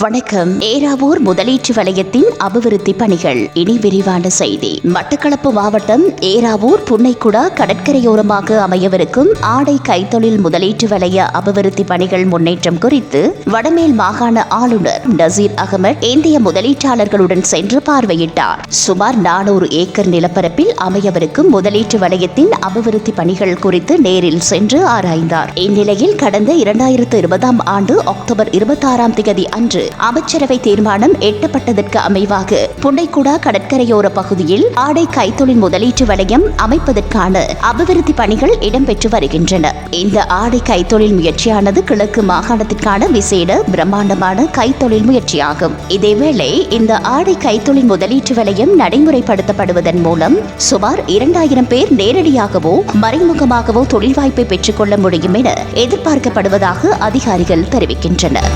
வணக்கம். ஏராவூர் முதலீட்டு வலயத்தின் அபிவிருத்தி பணிகள். இனி விரிவான செய்தி. மட்டக்களப்பு மாவட்டம் ஏராவூர் புன்னைக்குடா கடற்கரையோரமாக அமையவிருக்கும் ஆடை கைத்தொழில் முதலீட்டு வலய அபிவிருத்தி பணிகள் முன்னேற்றம் குறித்து வடமேல் மாகாண ஆளுநர் நசீர் அகமட் இந்திய முதலீட்டாளர்களுடன் சென்று பார்வையிட்டார். சுமார் நானூறு ஏக்கர் நிலப்பரப்பில் அமையவிருக்கும் முதலீட்டு வலயத்தின் அபிவிருத்தி பணிகள் குறித்து நேரில் சென்று ஆராய்ந்தார். இந்நிலையில் கடந்த இரண்டாயிரத்து இருபதாம் ஆண்டு அக்டோபர் இருபத்தாறாம் தேதி அன்று அமைச்சரவை தீர்மானம் எட்டப்பட்டதற்கு அமைவாக. புண்டைக்குடா கடற்கரையோர பகுதியில் ஆடை கைத்தொழில் முதலீட்டு வலயம் அமைப்பதற்கான அபிவிருத்தி பணிகள் இடம்பெற்று வருகின்றன. இந்த ஆடை கைத்தொழில் முயற்சியானது கிழக்கு மாகாணத்திற்கான விசேட பிரம்மாண்டமான கைத்தொழில் முயற்சியாகும். இதேவேளை இந்த ஆடை கைத்தொழில் முதலீட்டு வலயம் நடைமுறைப்படுத்தப்படுவதன் மூலம் சுமார் இரண்டாயிரம் பேர் நேரடியாகவோ மறைமுகமாகவோ தொழில் வாய்ப்பை பெற்றுக்கொள்ள முடியும் என எதிர்பார்க்கப்படுவதாக அதிகாரிகள் தெரிவிக்கின்றனர்.